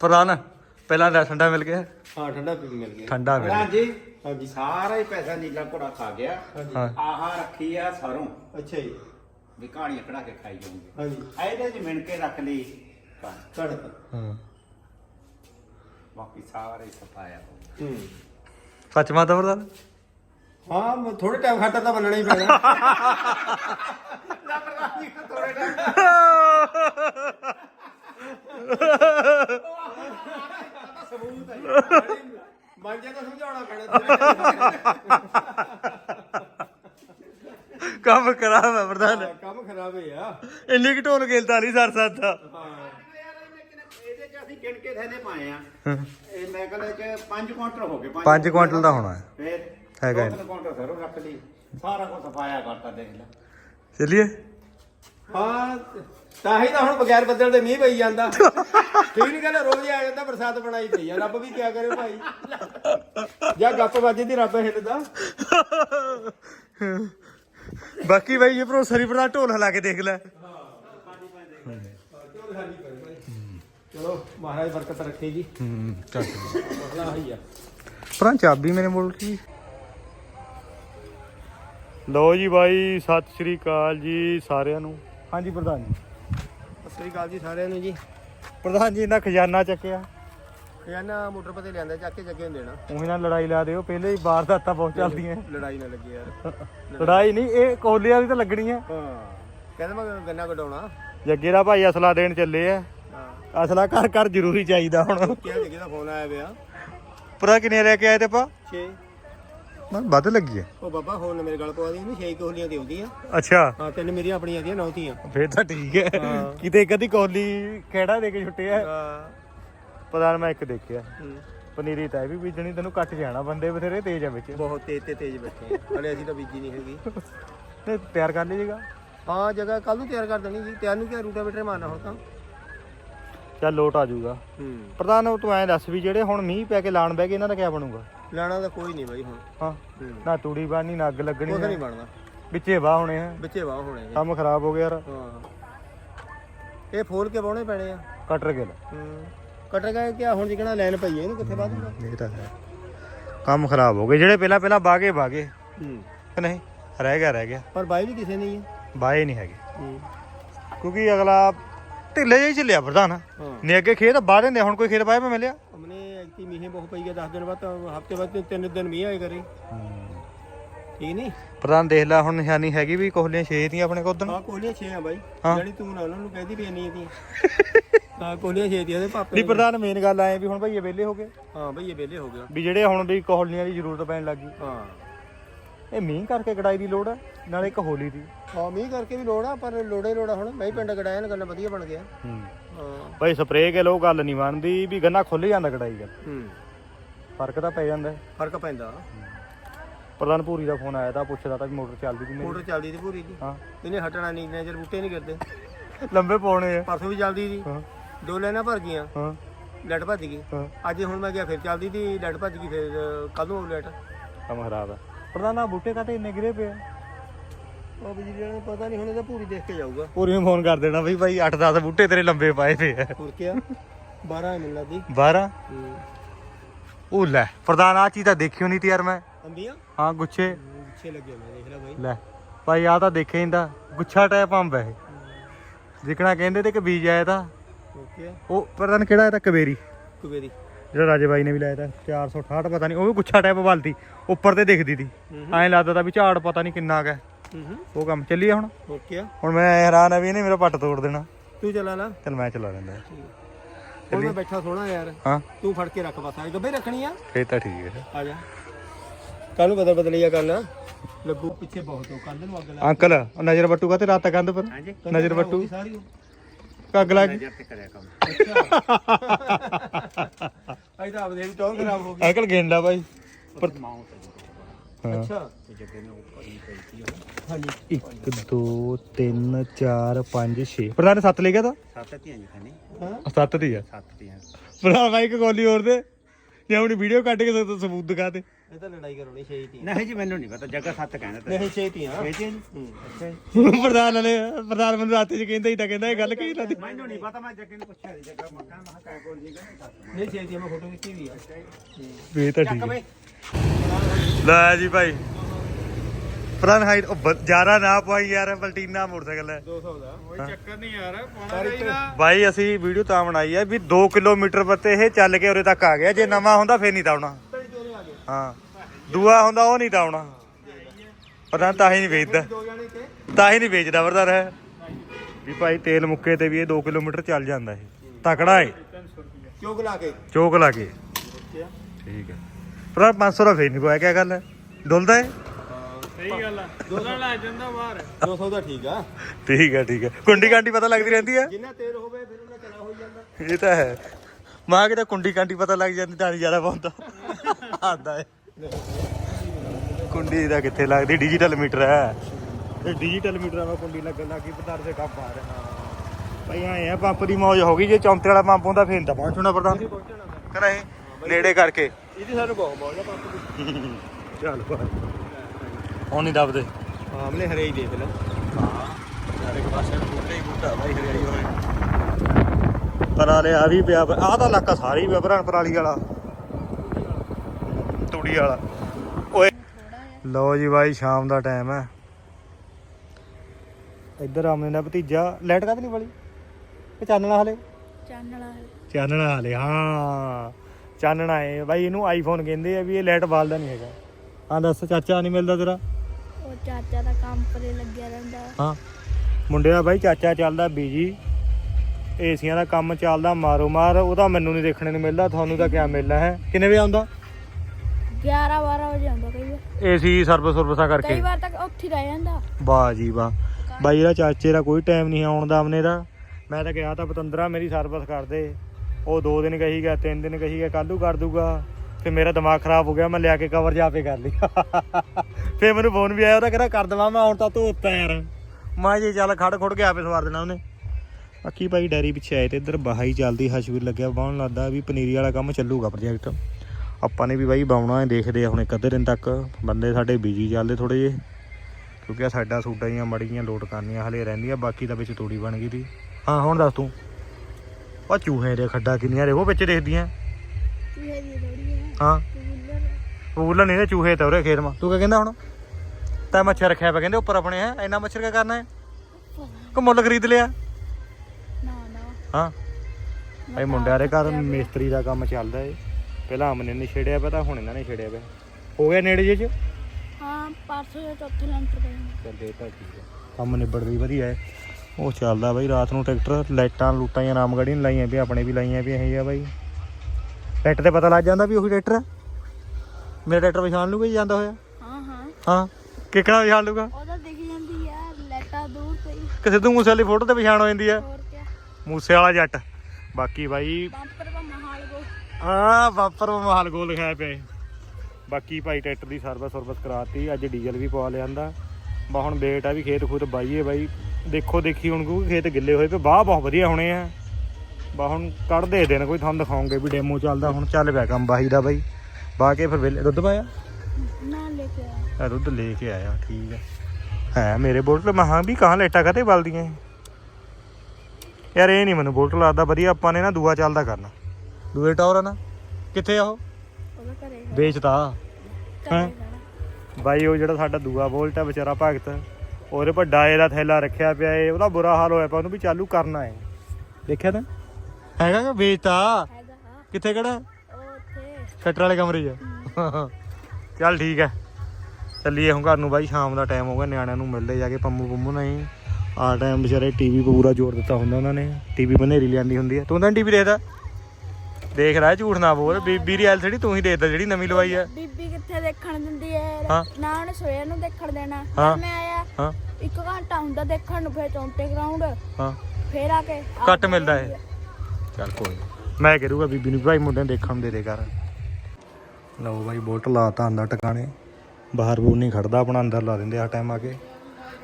ਪ੍ਰਧਾਨ ਪਹਿਲਾਂ ਦਾ ਠੰਡਾ ਮਿਲ ਗਿਆ। ਹਾਂ ਠੰਡਾ ਪੀ ਮਿਲ ਗਿਆ। ਠੰਡਾ ਮਿਲ ਗਿਆ। ਹਾਂਜੀ। ਹਾਂਜੀ। ਸਾਰਾ ਹੀ ਪੈਸਾ ਨੀਲਾ ਘੋੜਾ ਖਾ ਗਿਆ। ਹਾਂਜੀ। ਹਾਂ। ਆਹ ਰੱਖੀ ਆ ਸਰੋਂ। ਅੱਛਾ ਜੀ। ਵੀ ਕਹਾਣੀਆਂ ਕਢਾ ਕੇ ਖਾਈ ਜਾਊਂਗੇ। ਹਾਂਜੀ। ਇਹਦੇ ਚ ਮਿਣ ਕੇ ਰੱਖ ਲਈ। ਕਣਕ ਹਾਂ। ਬਾਕੀ ਸਾਰਾ ਹੀ ਸਫਾਇਆ ਹੂੰ। ਸੱਚ ਮਾਤਾ ਪ੍ਰਧਾਨ ਹਾਂ ਮ- ਥੋੜੇ ਟਾਈਮ ਖਾਟਾ ਤਾਂ ਮੰਨਣਾ ਹੀ ਪੈਣਾ। ਥੋੜੇ ਟਾਈਮ ਮੰਜੇ ਤਾਂ ਸਮਝਾਉਣਾ ਪੈਣਾ ਕੰਮ ਖਰਾਬ ਹੈ ਪ੍ਰਧਾਨ। ਕੰਮ ਖਰਾਬ ਹੈ ਆ। ਇੰਨੀ ਕਿ ਢੋਲ ਗੇਲਤਾ ਨਹੀਂ ਸਰ ਸਕਦਾ ਹਾਂ। ਇਹਦੇ ਚ ਅਸੀਂ ਗਿਣ ਕੇ ਥੈਲੇ ਪਾਏ ਆ। ਇਹ ਮੈਂ ਕਹਿੰਦਾ ਚ 5 ਕੁਇੰਟਲ ਹੋ ਗਏ 5 ਕੁਇੰਟਲ ਦਾ ਹੋਣਾ ਹੈ। ਫਿਰ ਹੈਗਾ ਦੋ ਤਿੰਨ ਕੁਇੰਟਲ ਸਰੋਂ ਰੱਖ ਲਈ। ਸਾਰਾ ਕੁਝ ਸਫਾਇਆ ਕਰਤਾ ਦੇਖ ਲੈ। ਚੱਲੀਏ। ਹਾਂ ਤਾਂ ਹੀ ਤਾਂ ਹੁਣ ਬਗੈਰ ਬੱਦਲ ਦੇ ਮੀਂਹ ਪਈ ਜਾਂਦਾ। ਠੀਕ ਨਹੀਂ ਕਹਿੰਦਾ ਰੋਜ਼ ਆ ਜਾਂਦਾ ਬਰਸਾਤ ਬਣਾਈ ਪਈ ਆ। ਰੱਬ ਵੀ ਕਿਆ ਕਰੇ ਭਾਈ। ਜਾਂ ਗੱਪ ਵੱਜਦੀ ਰੱਬ ਹਿੱਲਦਾ। ਬਾਕੀ ਬਾਈ ਇਹ ਭਰੋਸਾ ਨਹੀਂ ਪ੍ਰਧਾਨ ਢੋਲ ਹਿਲਾ ਕੇ ਦੇਖ ਲੈ। ਚਲੋ ਮਹਾਰਾਜ ਬਰਕਤ ਰੱਖੇ ਜੀ। ਹੂੰ ਚੱਲ। ਮਸਲਾ ਆਹੀ ਆ। ਪ੍ਰਧਾਨ ਚਾਬੀ ਮੇਰੇ ਮੋੜ ਕੀ? ਲੋ ਜੀ ਬਾਈ ਸਤਿ ਸ਼੍ਰੀ ਅਕਾਲ ਜੀ ਸਾਰਿਆਂ ਨੂੰ। ਹਾਂਜੀ ਪ੍ਰਧਾਨ ਜੀ। ਸਤਿ ਸ੍ਰੀ ਅਕਾਲ ਜੀ ਸਾਰਿਆਂ ਨੂੰ ਜੀ। ਪ੍ਰਧਾਨ ਜੀ ਇਹਨਾਂ ਖਜ਼ਾਨਾ ਚੱਕਿਆ। ਖਜ਼ਾਨਾ ਮੋਟਰ ਪਤੇ ਲਿਆਂਦਾ ਚੱਕ ਕੇ ਜੱਗੇ ਨੂੰ ਦੇਣਾ। ਉਹੀ ਨਾਲ ਲੜਾਈ ਲਾ ਦਿਓ ਪਹਿਲੇ ਹੀ ਵਾਰਦਾਤਾਂ ਬਹੁਤ ਚੱਲਦੀਆਂ। ਲੜਾਈ ਨਾ ਲੱਗੇ ਯਾਰ। ਲੜਾਈ ਨਹੀਂ ਇਹ ਕੋਲੇ ਵਾਲੀ ਤਾਂ ਲੱਗਣੀ ਹੈ। ਹਾਂ ਕਹਿੰਦਾ ਮੈਂ ਗੰਨਾ ਕਢਾਉਣਾ। ਜੱਗੇ ਦਾ ਭਾਈ ਅਸਲਾ ਦੇਣ ਚੱਲੇ ਆ। ਹਾਂ। ਅਸਲਾ ਘਰ ਘਰ ਜ਼ਰੂਰੀ ਚਾਹੀਦਾ ਹੁਣ। ਕਿਹਾ ਜੱਗੇ ਦਾ ਫੋਨ ਆਇਆ ਪਿਆ। ਪੂਰਾ ਕਿੰਨੇ ਲੈ ਕੇ ਆਏ ਤੇ ਪਾ 6 ਮੈਂ ਵੱਧ ਲੱਗੀ ਹੈ ਉਹ ਬਾਬਾ ਫੋਨ ਮੇਰੇ ਗਲ ਪਵਾ ਦੀ ਉਹਨੂੰ 6 ਕੋਹਲੀਆਂ ਦੇ ਆਉਂਦੀਆਂ ਅੱਛਾ। ਹਾਂ ਤਿੰਨ ਮੇਰੀਆਂ ਆਪਣੀਆਂ ਦੀਆਂ ਨੌ ਤੀਆਂ ਫੇਰ ਤਾਂ ਠੀਕ ਹੈ। ਹਾਂ। ਕਿਤੇ ਕਦੀ ਕੋਲੀ ਕਿਹੜਾ ਦੇ ਕੇ ਛੁੱਟਿਆ? ਹਾਂ। ਪਤਾ ਮੈਂ ਇੱਕ ਦੇਖਿਆ। ਪਨੀਰੀ ਤਾਂ ਇਹ ਵੀ ਬੀਜਣੀ ਤੈਨੂੰ ਕੱਟ ਜਾਣਾ ਬੰਦੇ ਬਥੇਰੇ ਤੇਜ਼ ਆ ਵਿੱਚ। ਬਹੁਤ ਤੇਜ਼ ਤੇ ਤੇਜ਼ ਬੈਠੇ ਆ। ਹਲੇ ਅਸੀਂ ਤਾਂ ਬੀਜੀ ਨਹੀਂ ਹੈਗੀ। ਤੇ ਤਿਆਰ ਕਰ ਲੀਜੇਗਾ ਹਾਂ ਜਗ੍ਹਾ ਕੱਲ ਨੂੰ ਤਿਆਰ ਕਰ ਦੇਣੀ ਜੀ। ਤਿਆਰ ਨੂੰ ਕਿਹਾ ਰੂਟਾਵੇਟਰ ਮਾਰਨਾ ਹੁਣ ਤਾਂ? ਚੱਲ ਲੋਟ ਆ ਜਾਊਗਾ। ਹੂੰ। ਪ੍ਰਧਾਨ ਤੂੰ ਐਂ ਦੱਸ ਵੀ ਜਿਹੜੇ ਹੁਣ ਮੀਂਹ ਪੈ ਕੇ ਲਾਣ ਬਹਿ ਗਏ ਇਹਨਾਂ ਦਾ ਕੀ ਬਣੂਗਾ? ਲਾਣਾ ਦਾ ਕੋਈ ਨਹੀਂ ਬਾਈ ਹੁਣ। ਹਾਂ ਹੂੰ। ਨਾ ਤੂੜੀ ਬਾਨੀ ਨਾ ਅੱਗ ਲੱਗਣੀ ਕੁਝ ਹੈ। ਨਹੀਂ ਬਣਨਾ ਵਿੱਚੇ ਵਾਹ ਹੋਣੇ ਆ। ਵਿੱਚੇ ਵਾਹ ਹੋਣੇ ਜੀ ਕੰਮ ਖਰਾਬ ਹੋ ਗਿਆ ਯਾਰ। ਹਾਂ। ਇਹ ਫੋਲ ਕੇ ਵਾਉਣੇ ਪੈਣੇ ਆ। ਕਟਰ ਗਿਲ ਹੂੰ। ਕਟਰ ਗਏ ਕਿ ਹੁਣ ਜਿਕਣਾ ਲਾਈਨ ਪਈ ਹੈ ਇਹਨੂੰ ਕਿੱਥੇ ਵਾਹ ਦੂੰਗਾ ਇਹ ਤਾਂ ਹੈ। ਕੰਮ ਖਰਾਬ ਹੋ ਗਏ। ਜਿਹੜੇ ਪਹਿਲਾਂ ਪਹਿਲਾਂ ਬਾਗੇ ਬਾਗੇ ਹੂੰ। ਕਿ ਨਹੀਂ? ਰਹਿ ਗਿਆ ਰਹਿ ਗਿਆ। ਪਰ ਬਾਈ ਵੀ ਕਿਸੇ ਨਹੀਂ ਹੈ ਬਾਏ ਨਹੀਂ ਹੈਗੇ। ਹੂੰ। ਕਿਉਂਕਿ ਅਗਲਾ ਢਿੱਲੇ ਜਿਹਾ ਚੱਲਿਆ ਪ੍ਰਧਾਨ। ਹਾਂ। ਨੇ ਅੱਗੇ ਖੇਤ ਬਾਹਰ ਹੁੰਦੇ ਹੁਣ ਕੋਈ ਖੇਤ ਪਾਇਆ ਮੈਂ ਮਿਲਿਆ? ਐਕਟੀ ਮੀਂਹ ਬਹੁਤ ਪਈ ਗਿਆ 10 ਦਿਨ ਬਾਅਦ ਹਫ਼ਤੇ ਬਾਅਦ ਤਿੰਨ ਦਿਨ ਮੀਂਹ ਆਏ ਕਰੇ ਠੀਕ ਨਹੀਂ? ਪ੍ਰਧਾਨ ਦੇਖ ਲੈ ਹੁਣ ਨਿਸ਼ਾਨੀ ਹੈਗੀ ਵੀ ਕੋਹਲੀਆਂ ਛੇ ਦੀਆਂ ਆਪਣੇ ਕੋਲ ਉਦੋਂ ਹਾਂ ਕੋਹਲੀਆਂ 6 ਆ ਬਾਈ। ਹਾਂ। ਜਿਹੜੀ ਤੂੰ ਨਾ ਉਹਨਾਂ ਨੂੰ ਕਹਿੰਦੀ ਵੀ ਇੰਨੀ ਦੀਆਂ। ਹਾਂ ਕੋਹਲੀਆਂ 6 ਦੀਆਂ ਦੇ ਪਾਪੇ ਨਹੀਂ ਪ੍ਰਧਾਨ ਮੇਨ ਗੱਲ ਆਏ ਵੀ ਹੁਣ ਭਈਏ ਵਿਹਲੇ ਹੋ ਗਏ। ਹਾਂ ਬਈ ਇਹ ਵਿਹਲੇ ਹੋ ਗਿਆ ਵੀ ਜਿਹੜੇ ਹੁਣ ਵੀ ਕੋਹਲੀਆਂ ਦੀ ਜ਼ਰੂਰਤ ਪੈਣ ਲੱਗੀ ਹਾਂ। ਇਹ ਮੀਂਹ ਕਰਕੇ ਕੜਾਈ ਦੀ ਲੋੜ ਹੈ ਨਾਲੇ ਇੱਕ ਹੋਲੀ ਦੀ। ਹਾਂ ਮੀਂਹ ਕਰਕੇ ਵੀ ਲੋੜ ਆ ਪਰ ਲੋੜੇ ਲੋੜਾ ਹੁਣ। ਮੈਂ ਹੀ ਪਿੰਡ ਕਢਾਇਆ ਨਾ ਗੱਲ ਵਧੀਆ ਬਣ ਗਿਆ। ਹੂੰ। ਹਾਂ। ਭਾਈ ਸਪਰੇਅ ਕੇ ਲੋ ਗੱਲ ਨਹੀਂ ਮੰਨਦੀ ਵੀ ਗੰਨਾ ਖੁੱਲ ਜਾਂਦਾ ਕੜਾਈ ਦਾ। ਹੂੰ। ਫ਼ਰਕ ਤਾਂ ਪੈ ਜਾਂਦਾ। ਹੈ। ਫ਼ਰਕ ਪੈਂਦਾ। ਪ੍ਰਧਾਨ ਭੂਰੀ ਦਾ ਫੋਨ ਆਇਆ ਤਾਂ ਪੁੱਛਦਾ ਤਾਂ ਵੀ ਮੋਟਰ ਚੱਲਦੀ ਦੀ ਮੇਰੀ ਮੋਟਰ ਚੱਲਦੀ ਤੇ ਪੂਰੀ ਦੀ ਹਾਂ। ਇਹਨੇ ਹਟਣਾ ਨਹੀਂ ਨਜ਼ਰ ਬੂਟੇ ਨਹੀਂ ਕਰਦੇ ਲੰਬੇ ਪਾਉਣੇ ਆ। ਪਰਸੋਂ ਵੀ ਚੱਲਦੀ ਸੀ ਹਾਂ। ਦੋ ਲੈਣਾ ਭਰ ਗਈਆਂ। ਹਾਂ। ਲਾਈਟ ਭੱਜ ਗਈ। ਹਾਂ। ਅੱਜ ਹੁਣ ਮੈਂ ਗਿਆ ਫਿਰ ਚੱਲਦੀ ਸੀ ਲਾਈਟ ਭੱਜ ਗਈ ਫਿਰ ਕੱਲ ਨੂੰ ਲਾਈਟ। ਕੰਮ ਖਰਾਬ ਹੈ ਪ੍ਰਧਾਨ ਆ ਬੂਟੇ ਕਾਤੇ ਇੰਨੇ ਗਿਰੇ ਪਏ ਆ? ਉਹ ਬਿਜਲੀ ਵਾਲੇ ਨੂੰ ਪਤਾ ਨਹੀਂ ਹੁਣ ਇਹਦਾ ਪੂਰੀ ਦੇਖ ਕੇ ਜਾਊਗਾ। ਪੂਰੀ ਨੂੰ ਫੋਨ ਕਰ ਦੇਣਾ ਬਈ ਭਾਈ 8-10 ਬੂਟੇ ਤੇਰੇ ਲੰਬੇ ਪਾਏ ਪਏ ਆ। ਹੋਰ ਕੀ 12 ਮਿਲਣਾ ਦੀ 12 ਹੂੰ। ਉਹ ਲੈ ਪ੍ਰਧਾਨ ਆ ਚੀਜ਼ ਤਾਂ ਦੇਖਿਓ ਨਹੀਂ ਤੇ ਯਾਰ ਮੈਂ। ਅੰਬੀਆਂ? ਹਾਂ ਗੁੱਛੇ। ਪਿੱਛੇ ਲੱਗੇ ਮੈਂ ਦੇਖ ਲੈ ਬਾਈ। ਲੈ ਭਾਈ ਆ ਤਾਂ ਦੇਖਿਆ ਇੰਦਾ ਗੁੱਛਾ ਟਾਈਪ ਅੰਬ ਹੈ। ਜਿਕਣਾ ਕਹਿੰਦੇ ਤੇ ਕਿ ਬੀਜ ਆਇਆ ਤਾਂ। ਓਕੇ ਉਹ ਪ੍ਰਧਾਨ ਕਿਹੜਾ ਇਹ ਤਾਂ ਕਵੇਰੀ ਕੁਬੇਰੀ। ਜਿਹੜਾ ਰਾਜੇ ਬਾਈ ਨੇ ਵੀ ਲਾਇਆ ਤਾਂ 468 ਪਤਾ ਨਹੀਂ ਉਹ ਵੀ ਗੁੱਛਾ ਟਾਈਪ ਬਲਤੀ ਉੱਪਰ ਤੇ ਦਿਖਦੀ ਹੂੰ ਐਂ ਲੱਗਦਾ ਤਾਂ ਵੀ ਝਾੜ ਪਤਾ ਨਹੀਂ ਕਿੰਨਾ ਹੈ ਹੂੰ। ਉਹ ਕੰਮ ਚੱਲੀਏ ਹੁਣ। ਓਕੇ ਹੁਣ ਮੈਂ ਹੈਰਾਨ ਆ ਵੀ ਇਹਨੇ ਮੇਰਾ ਪੱਟ ਤੋੜ ਦੇਣਾ। ਤੂੰ ਚਲਾ ਲਾ। ਚਲ ਮੈਂ ਚਲਾ ਲੈਂਦਾ। ਹੁਣ ਮੈਂ ਬੈਠਾ ਸੋਹਣਾ ਯਾਰ। ਹਾਂ। ਤੂੰ ਫੜ ਕੇ ਰੱਖ ਬਸ ਆ ਗੱਬੇ ਰੱਖਣੀ ਆ? ਫੇਰ ਤਾਂ ਠੀਕ ਹੈ। ਆ ਜਾ। ਕੱਲ ਨੂੰ ਬਦਲ ਬਦਲੀਆ ਕਰਨਾ ਲੱਗੂ ਪਿੱਛੇ ਬਹੁਤ ਹੋ ਕੱਲ ਨੂੰ ਅੱਗ ਲਾ ਅੰਕਲ ਉਹ ਨਜ਼ਰ ਵੱਟੂਗਾ ਤੇ ਰਾਤ ਕੰਧ ਪਰ। ਹਾਂਜੀ ਨਜ਼ਰ ਵੱਟੂ। ਉਹ। ਅੱਗ ਲੱਗ ਗਈ। ਨਜ਼ਰ ਤੇ ਕਰਿਆ ਕੰਮ। ਅੱਜ ਤਾਂ ਆਪਦੇ ਵੀ ਟੌਰ ਖਰਾਬ ਹੋ ਗਈ। ਅੰਕਲ ਗੇਂਡਾ ਬਾਈ। ਪਰ ਅੱਛਾ। ਤੇ ਜੱਗੇ ਨੇ ਉੱਪਰ ਹੀ ਪਈ ਸੀ ਹਾਂਜੀ। 1 2 3 4 5 6 ਪ੍ਰਧਾਨ ਸੱਤ ਲੈ ਗਿਆ ਤਾਂ? ਸੱਤ ਧੀਆਂ ਜੀ ਖਾਨੇ ਹਾਂ। ਸੱਤ ਦੀ ਆ ਸੱਤ ਧੀਆਂ। ਪ੍ਰਧਾਨ ਬਾਈ ਇੱਕ ਗੋਲੀ ਹੋਰ ਦੇ। ਜੇ ਆਪਣੀ ਵੀਡੀਓ ਕੱਢ ਕੇ ਸ- ਸਬੂਤ ਦਿਖਾ ਦੇ। ਇਹ ਤਾਂ ਲੜਾਈ ਕਰਾਉਣੀ ਛੇਤੀ ਨਹੀਂ ਜੀ ਮੈਨੂੰ ਨਹੀਂ ਪਤਾ। ਜੱਗਾ ਸੱਤ ਕਹਿੰਦਾ ਤੇ। ਨਹੀਂ ਛੇਤੀ ਆ ਵੇਚੇ ਜੀ। ਹੂੰ ਪ੍ਰਧਾਨ ਵਾਲੇ ਪ੍ਰਧਾਨ ਮੈਨੂੰ ਰਾਤੇ ਚ ਕਹਿੰਦਾ ਹੀ ਤਾਂ ਕਹਿੰਦਾ ਇਹ ਗੱਲ ਕਹੀ ਨਾ ਮੈਨੂੰ ਨਹੀਂ ਪਤਾ ਮੈਂ ਜੱਗੇ ਨੂੰ ਪੁੱਛਿਆ ਸੀ। ਜੱਗਾ ਮੱਕਾ ਮਹਾ ਕਾ ਕੋਲ ਜੀ ਕਹਿੰਦਾ। ਨਹੀਂ ਛੇਤੀ ਆ, ਮੈਂ ਫੋਟੋ ਖਿੱਚੀ ਵੀ ਆ। ਵੇ ਤਾਂ ਠੀਕ ਹੈ। ਲੈ ਜੀ ਭਾਈ। ਪ੍ਰਧਾਨ ਹਾਈਟ ਉਹ ਜ਼ਿਆਦਾ ਨਾ ਪਾਈ ਯਾਰ ਪਲਟੀਨਾ ਮੋਟਰਸਾਈਕਲ ਹੈ। 200 ਦਾ। ਕੋਈ ਚੱਕਰ ਨਹੀਂ ਯਾਰ ਪਾਉਣਾ ਚਾਹੀਦਾ। ਬਾਈ ਅਸੀਂ ਵੀਡੀਓ ਤਾਂ ਬਣਾਈ ਹੈ ਵੀ 2 ਕਿਲੋਮੀਟਰ ਪੱਤੇ ਇਹ ਚੱਲ ਕੇ ਉਰੇ ਤੱਕ ਆ ਗਿਆ। ਜੇ ਨਵਾਂ ਹੁੰਦਾ ਫੇਰ ਨਹੀਂ ਤਾਂ ਆਉਣਾ ਹਾਂ। ਦੂਆ ਹੁੰਦਾ ਉਹ ਨਹੀਂ ਤਾਂ ਆਉਣਾ ਪ੍ਰਧਾਨ ਤਾਂ ਹੀ ਨਹੀਂ ਵੇਚਦਾ। ਤੇ ਤਾਂ ਹੀ ਨਹੀਂ ਵੇਚਦਾ ਵਰਦਾਰ ਹੈ ਵੀ ਭਾਈ ਤੇਲ ਮੁੱਕੇ ਤੇ ਵੀ ਇਹ 2 ਕਿਲੋਮੀਟਰ ਚੱਲ ਜਾਂਦਾ ਇਹ। ਤਕੜਾ ਏ। ਚੋਕ ਲਾ ਕੇ। ਚੋਕ ਲਾ ਕੇ। ਠੀਕ ਹੈ। ਪਰ 500 ਦਾ ਫੇਰ ਨਹੀਂ ਪਾਇਆ ਕਿਆ ਗੱਲ ਹੈ? ਡੁੱਲਦਾ ਏ? ਸਹੀ ਗੱਲ ਆ। ਦੋਨਾਂ ਲੈ ਜਾਂਦਾ ਬਾਹਰ। 200 ਦਾ ਠੀਕ ਆ। ਠੀਕ ਹੈ ਠੀਕ ਹੈ ਕੁੰਡੀ ਕਾਂਡੀ ਪਤਾ ਲੱਗਦੀ ਰਹਿੰਦੀ ਹੈ ਜਿੰਨਾ ਤੇਲ ਹੋਵੇ ਫਿਰ ਉਹਨਾਂ ਚਲਾ ਹੋ ਜਾਂਦਾ। ਇਹ ਤਾਂ ਹੈ। ਮਾਂ ਕਿਤੇ ਕੁੰਡੀ ਕਾਂਡੀ ਪਤਾ ਲੱਗ ਜਾਂਦੀ ਤਾਂ ਨਹੀਂ ਜ਼ਿਆਦਾ ਪਾਉਂਦਾ ਆਂਦਾ ਏ। ਕੁੰਡੀ ਦਾ ਕਿੱਥੇ ਲੱਗਦੀ? ਡਿਜੀਟਲ ਮੀਟਰ ਹੈ ਇਹ ਡਿਜੀਟਲ ਮੀਟਰ ਆ ਕੁੰਡੀ ਲੱਗਣ ਲੱਗੀ ਪਤਾਰ ਦੇ ਕੰਮ ਆ ਰਿਹਾ। ਭਾਈ ਆਏ ਆ ਪੰਪ ਦੀ ਮੌਜ ਹੋ ਗਈ ਜੇ ਚੌਂਤੇ ਵਾਲਾ ਪੰਪ ਹੁੰਦਾ ਫੇਰ ਤਾਂ ਪਹੁੰਚਣਾ ਪ੍ਰਧਾਨ। ਕਰੇ ਨੇੜੇ ਕਰਕੇ। ਇਹਦੀ ਸਾਨੂੰ ਬਹੁਤ ਮੌਜ ਆ ਪੰਪ ਦੀ। ਚੱਲ ਭਾਈ ਹੁਣ ਨਹੀਂ ਦੱਬਦੇ। ਆਮਲੇ ਹਰੇ ਹੀ ਦੇਖ ਲੈ ਸਾਰੇ ਪਾਸੇ ਬੂਟੇ ਹੀ ਬੂਟਾ ਭਾਈ ਹਰਿਆਈ ਹੋਏ ਪਰਾਲੇ ਆ ਵੀ ਪਿਆ ਆਹ ਤਾਂ ਇਲਾਕਾ ਸਾਰੀ ਭਰਾ ਪਰਾਲੀ ਵਾਲਾ। ਤੂੜੀ ਵਾਲਾ। ਓਏ। ਲਓ ਜੀ ਬਾਈ ਸ਼ਾਮ ਦਾ ਟਾਈਮ ਹੈ। ਇੱਧਰ ਆਮਨੇ ਦਾ ਭਤੀਜਾ। ਲਾਈਟ ਕਾਹਦੇ ਨਹੀਂ ਵਾਲੀ? ਇਹ ਚਾਨਣਾ ਹਲੇ ਚਾਨਣਾ ਚਾਨਣਾ ਹਲੇ ਹਾਂ। ਚਾਨਣਾ ਏ ਬਾਈ ਇਹਨੂੰ ਆਈਫੋਨ ਕਹਿੰਦੇ ਆ ਵੀ ਇਹ ਲਾਈਟ ਬਾਲਦਾ ਨਹੀਂ ਹੈਗਾ। ਹਾਂ ਦੱਸ ਚਾਚਾ ਨਹੀਂ ਮਿਲਦਾ ਤੇਰਾ? ਉਹ ਚਾਚਾ ਦਾ ਕੰਮ ਪਰੇ ਲੱਗਿਆ ਰਹਿੰਦਾ। ਹਾਂ। ਮੁੰਡੇ ਦਾ ਬਾਈ ਚਾਚਾ ਚੱਲਦਾ ਬੀਜੀ ਏਸੀਆਂ ਦਾ ਕੰਮ ਚੱਲਦਾ ਮਾਰੋ ਮਾਰ। ਉਹਦਾ ਮੈਨੂੰ ਨਹੀਂ ਦੇਖਣੇ ਨੂੰ ਮਿਲਦਾ ਤੁਹਾਨੂੰ ਤਾਂ ਕਿਆ ਮਿਲਣਾ ਹੈ। ਕਿੰਨੇ ਵਜੇ ਆਉਂਦਾ? 11 12 ਵਜੇ ਆਉਂਦਾ ਕਈ ਵਾਰ। ਏਸੀ ਸਰਵਿਸ ਸਰਵਿਸਾਂ ਕਈ ਕਰਕੇ ਵਾਰ ਤੱਕ ਉੱਥੇ ਹੀ ਰਹਿ ਜਾਂਦਾ। ਵਾਹ ਜੀ ਵਾਹ। ਬਾਈ ਇਹਦਾ ਚਾਚੇ ਦਾ ਕੋਈ ਟਾਈਮ ਨਹੀਂ ਆਉਣ ਦਾ ਆਪਣੇ ਦਾ। ਮੈਂ ਤਾਂ ਕਿਹਾ ਤਾਂ ਪਤੰਦਰਾ ਮੇਰੀ ਸਰਵਿਸ ਕਰ ਦੇ। ਉਹ ਦੋ ਦਿਨ ਕਹੀ ਗਿਆ ਤਿੰਨ ਦਿਨ ਕਹੀ ਗਿਆ ਕੱਲੂ ਕਰ ਦੂਗਾ। ਫਿਰ ਮੇਰਾ ਦਿਮਾਗ ਖਰਾਬ ਹੋ ਗਿਆ, ਮੈਂ ਲਿਆ ਕੇ ਕਵਰ ਜਾ ਪੇ ਕਰ ਲਈ। ਫਿਰ ਮੈਨੂੰ ਫੋਨ ਵੀ ਆਇਆ, ਉਹਦਾ ਕਹਿੰਦਾ ਕਰ ਦਵਾਂ ਮੈਂ, ਹੁਣ ਤਾਂ ਧੋਤਾ ਯਾਰ। ਮੈਂ ਜੀ, ਚੱਲ ਖੜ ਖੁੜ ਕੇ ਆਪੇ ਸਵਾਰ ਦੇਣਾ ਉਹਨੇ। ਬਾਕੀ ਭਾਈ ਡੈਰੀ ਪਿੱਛੇ ਆਏ ਤੇ ਇੱਧਰ ਬਹਾਈ ਚੱਲਦੀ ਹਸ਼ਵੀਰ ਲੱਗਿਆ ਬਾਹਣ ਲੱਗਦਾ ਵੀ ਪਨੀਰੀ ਵਾਲਾ ਕੰਮ ਚੱਲੂਗਾ ਪ੍ਰੋਜੈਕਟ ਆਪਾਂ ਨੇ ਵੀ ਬਾਈ ਬਾਉਣਾ ਹੈ ਦੇਖਦੇ ਆ ਹੁਣ ਇੱਕ ਅੱਧੇ ਦਿਨ ਤੱਕ, ਬੰਦੇ ਸਾਡੇ ਬਿਜ਼ੀ ਚੱਲਦੇ ਥੋੜੇ ਜਿਹੇ। ਕਿਉਂਕਿ ਆ ਸਾਡਾ ਸੂਟਾਂ ਦੀਆਂ ਮੜੀਆਂ ਲੋਡ ਕਰਨੀਆਂ, ਹਲੇ ਰਹਿੰਦੀਆਂ, ਬਾਕੀ ਤਾਂ ਵਿੱਚ ਤੂੜੀ ਬਣ ਗਈ ਦੀ ਹਾਂ, ਹੁਣ ਦੱਸ ਤੂੰ। ਉਹ ਚੂਹੇ ਦੇ ਖੱਡਾ ਕਿੰਨੀਆਂ ਰੇ ਉਹ ਵਿੱਚ ਦੇਖਦੀਆਂ। ਚੂਹੇ ਦੀ ਹੈ। ਪੂਲ ਨਹੀਂ ਤੇ ਚੂਹੇ ਤੇ ਉਰੇ ਖੇਤ ਮਾ। ਤੂੰ ਕਹਿੰਦਾ ਹੁਣ? ਤਾਂ ਮੱਛਰ ਰੱਖਿਆ ਪਿਆ ਕਹਿੰਦੇ ਉੱਪਰ ਆਪਣੇ ਹੈ। ਇੰਨਾ ਮੱਛਰ ਕਿਆ ਕਰਨਾ ਹੈ? ਕਿ ਮੁੱਲ ਖਰੀਦ ਲਿਆ? ਨਾ ਨਾ। ਹਾਂ। ਭਾਈ ਮੁੰਡਿਆਂ ਦੇ ਘਰ ਮਿਸਤਰੀ ਦਾ ਕੰਮ ਚੱਲਦਾ ਏ। ਪਹਿਲਾਂ ਅਮਨੇ ਨੇ ਛੇੜਿਆ ਪਿਆ ਤਾਂ ਹੁਣ ਇਹਨਾਂ ਨੇ ਛੇੜਿਆ ਪਿਆ। ਹੋ ਗਿਆ ਨੇੜੇ ਜੇ ਚ? ਹਾਂ ਪਰਸੋਂ ਚੌਥੇ ਲੈਂਟਰ ਪਏ ਚੱਲ ਤਾਂ ਠੀਕ ਹੈ ਕੰਮ ਨਿਬੜਦੀ ਵਧੀਆ ਹੈ ਉਹ ਚੱਲਦਾ ਬਾਈ ਰਾਤ ਨੂੰ ਟਰੈਕਟਰ ਲਾਈਟਾਂ ਲੂਟਾਂ ਜਾਂ ਰਾਮਗੜੀ ਨੂੰ ਲਾਈਆਂ ਵੀ ਆਪਣੇ ਵੀ ਲਾਈਆਂ ਵੀ ਇਹ ਆ ਬਾਈ। ਲਾਈਟ ਤੇ ਪਤਾ ਲੱਗ ਜਾਂਦਾ ਵੀ ਉਹੀ ਟਰੈਕਟਰ ਆ। ਮੇਰਾ ਟਰੈਕਟਰ ਪਛਾਣ ਲੂਗਾ ਜੀ ਜਾਂਦਾ ਹੋਇਆ। ਹਾਂ ਹਾਂ। ਹਾਂ ਕਿਕਣਾ ਪਛਾਣ ਲੂਗਾ ਉਹਦਾ ਦਿਖ ਜਾਂਦੀ ਆ ਲੈਟਾ ਦੂਰ ਪਈ ਕਿ ਸਿੱਧੂ ਮੂਸੇ ਵਾਲੀ ਫੋਟੋ ਤੇ ਪਛਾਣ ਹੋ ਜਾਂਦੀ ਆ। ਹੋਰ ਮੂਸੇ ਵਾਲਾ ਜੱਟ। ਬਾਕੀ ਬਾਈ ਬੰਪਰ ਦਾ ਮਹਾਲ ਹਾਂ ਵਾਪਰ ਮਹਾਲ ਗੋਲ ਲਿਖਾਇਆ ਪਿਆ ਏ। ਬਾਕੀ ਭਾਈ ਟਰੈਕਟਰ ਦੀ ਸਰਵਿਸ ਸਰਵਿਸ ਕਰਾਤੀ ਅੱਜ ਡੀਜ਼ਲ ਵੀ ਪਵਾ ਲਿਆਂਦਾ। ਬਾ ਹੁਣ ਵੇਟ ਆ ਵੀ ਖੇਤ ਖੂਤ ਬਾਈਏ ਬਾਈ। ਦੇਖੋ ਦੇਖੀ ਹੁਣ ਕਿਉਂਕਿ ਖੇਤ ਗਿੱਲੇ ਹੋਏ ਪਏ ਬਾਹ ਬਹੁਤ ਵਧੀਆ ਹੋਣੇ ਆ। ਬਾ ਹੁਣ ਕੱਢਦੇ ਦਿਨ ਕੋਈ ਤੁਹਾਨੂੰ ਦਿਖਾਉਂਗੇ ਵੀ ਡੈਮੋ ਚੱਲਦਾ ਹੁਣ ਚੱਲ ਪਿਆ ਕੰਮ ਬਾਈ ਦਾ ਬਾਈ। ਬਾ ਕੇ ਫਿਰ ਵੇਲੇ ਦੁੱਧ ਪਾਇਆ? ਨਾ ਲੈ ਕੇ ਆਇਆ। ਦੁੱਧ ਲੈ ਕੇ ਆਇਆ ਠੀਕ ਹੈ ਹੈ ਮੇਰੇ ਬੋਟਲ ਮਹਾਂ ਵੀ ਕਹਾਂ ਲੈਟਾ ਕਦੇ ਬਲਦੀਆਂ? ਯਾਰ ਇਹ ਨਹੀਂ ਮੈਨੂੰ ਬੋਟਲ ਲੱਗਦਾ ਵਧੀਆ ਆਪਾਂ ਨੇ ਨਾ ਦੂਆ ਚੱਲਦਾ ਕਰਨਾ। ਦੂਏ ਟੌਰ ਆ ਨਾ। ਕਿੱਥੇ ਆ ਉਹ? ਉਹਦਾ ਘਰੇ ਵੇਚਤਾ। ਘਰੇ ਹੈਂ? ਬਾਈ ਉਹ ਜਿਹੜਾ ਸਾਡਾ ਦੂਆ ਬੋਲਟ ਆ ਵਿਚਾਰਾ ਭਗਤ। ਉਹਦੇ ਪਰ ਡਾਏ ਦਾ ਥੈਲਾ ਰੱਖਿਆ ਪਿਆ ਏ ਉਹਦਾ ਬੁਰਾ ਹਾਲ ਹੋਇਆ ਪਿਆ ਉਹਨੂੰ ਵੀ ਚਾਲੂ ਕਰਨਾ ਏ। ਦੇਖਿਆ ਤਾਂ? ਹੈਗਾ ਕਿ ਵੇਚਤਾ ਹੈਗਾ ਹਾਂ। ਕਿੱਥੇ ਕਿਹੜਾ? ਉਹ ਉੱਥੇ। ਸ਼ਟਰ ਵਾਲੇ ਕਮਰੇ 'ਚ। ਚੱਲ ਠੀਕ ਹੈ। ਚੱਲੀਏ ਹੁਣ ਘਰ ਨੂੰ ਬਾਈ ਸ਼ਾਮ ਦਾ ਟਾਈਮ ਹੋ ਗਿਆ ਨਿਆਣਿਆਂ ਨੂੰ ਮਿਲਦੇ ਜਾ ਕੇ ਪੰਮੂ ਪੰਮੂ ਨਹੀਂ। ਆ ਟਾਈਮ ਵਿਚਾਰੇ ਟੀਵੀ ਪੂਰਾ ਜ਼ੋਰ ਦਿੱਤਾ ਹੁੰਦਾ ਉਹਨਾਂ ਨੇ। ਟੀਵੀ ਬਨੇਰੀ ਲਿਆਂਦੀ ਹੁੰਦੀ ਹੈ। ਤੂੰ ਤਾਂ ਟੀਵੀ ਦੇਖਦਾ? ਦੇਖ ਰਿਹਾ ਝੂਠ ਨਾ ਬੋਲ। ਬੀਬੀ ਦੀ ਐਲਸੀਡੀ ਤੂੰ ਹੀ ਦੇਖਦਾ ਜਿਹੜੀ ਨਵੀਂ ਲਵਾਈ ਹੈ। ਬੀਬੀ ਕਿੱਥੇ ਦੇਖਣ ਦਿੰਦੀ ਹੈ। ਨਾ ਉਹਨੇ ਸਵੇਰ ਨੂੰ ਦੇਖਣ ਦੇਣਾ। ਮੈਂ ਆਇਆ। ਹਾਂ। ਇੱਕ ਘੰਟਾ ਹੁੰਦਾ ਦੇਖਣ ਨੂੰ ਫਿਰ ਚੌਂਤੇ ਗਰਾਊਂਡ ਹਾਂ। ਫੇਰ ਆ ਕੇ ਘੱਟ ਮਿਲਦਾ ਹੈ ਚੱਲ ਕੋਈ। ਮੈਂ ਕਰੂਗਾ ਬੀਬੀ ਨੂੰ ਭਾਈ ਮੁੰਡੇ ਨੂੰ ਦੇਖਣ ਨੂੰ ਦੇ ਦੇ ਕਰ ਲਓ ਭਾਈ ਬੋਟ ਲਾਤਾ ਅੰਦਰ ਟਿਕਾਣੇ। ਬਾਹਰ ਬੂਰ ਨਹੀਂ ਖੜਦਾ ਆਪਣਾ ਅੰਦਰ ਲਾ ਦਿੰਦੇ ਆ ਟਾਈਮ ਆ ਕੇ।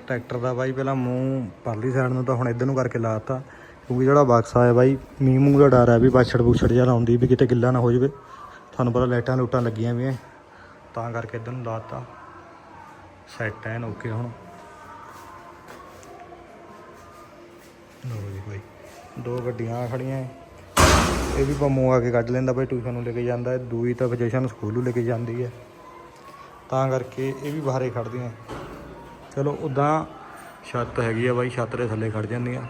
ਟਰੈਕਟਰ ਦਾ ਬਾਈ ਪਹਿਲਾਂ ਮੂੰਹ ਪਰਲੀ ਸਾਈਡ ਨੂੰ ਤਾਂ ਹੁਣ ਇੱਧਰ ਨੂੰ ਕਰਕੇ ਲਾਤਾ। ਕਿਉਂਕਿ ਜਿਹੜਾ ਬਕਸਾ ਹੈ ਬਾਈ ਮੀਂਹ ਮੂੰਹ ਦਾ ਡਰ ਹੈ ਵੀ ਬਾਛੜ ਬੂਛੜ ਜਿਹਾ ਲਾਉਂਦੀ ਵੀ ਕਿਤੇ ਗਿੱਲਾ ਨਾ ਹੋ ਜਾਵੇ। ਤੁਹਾਨੂੰ ਪਤਾ ਲਾਈਟਾਂ ਲੂਟਾਂ ਲੱਗੀਆਂ ਵੀ ਐ। ਤਾਂ ਕਰਕੇ ਇਧਰ ਨੂੰ ਲਾਤਾ। ਸੈੱਟ ਐਨ ਓਕੇ ਹੁਣ। ਲੋ ਜੀ ਭਾਈ ਦੋ ਗੱਡੀਆਂ ਖੜੀਆਂ ਏ। ਇਹ ਵੀ ਪੰਮੂ ਆ ਕੇ ਕੱਢ ਲੈਂਦਾ ਭਾਈ ਟਿਊਸ਼ਨ ਨੂੰ ਲੈ ਕੇ ਜਾਂਦਾ ਹੈ। ਦੂਈ ਤਾਂ ਜਸ਼ਨ ਸਕੂਲ ਨੂੰ ਲੈ ਕੇ ਜਾਂਦੀ ਹੈ। ਤਾਂ ਕਰਕੇ ਇਹ ਵੀ ਬਾਹਰੇ ਖੜਦੀਆਂ ਚਲੋ, ਉਦਾਂ ਛੱਤ ਹੈਗੀ ਆ ਬਾਈ, ਛੱਤ ਦੇ ਥੱਲੇ ਖੜ ਜਾਂਦੀਆਂ।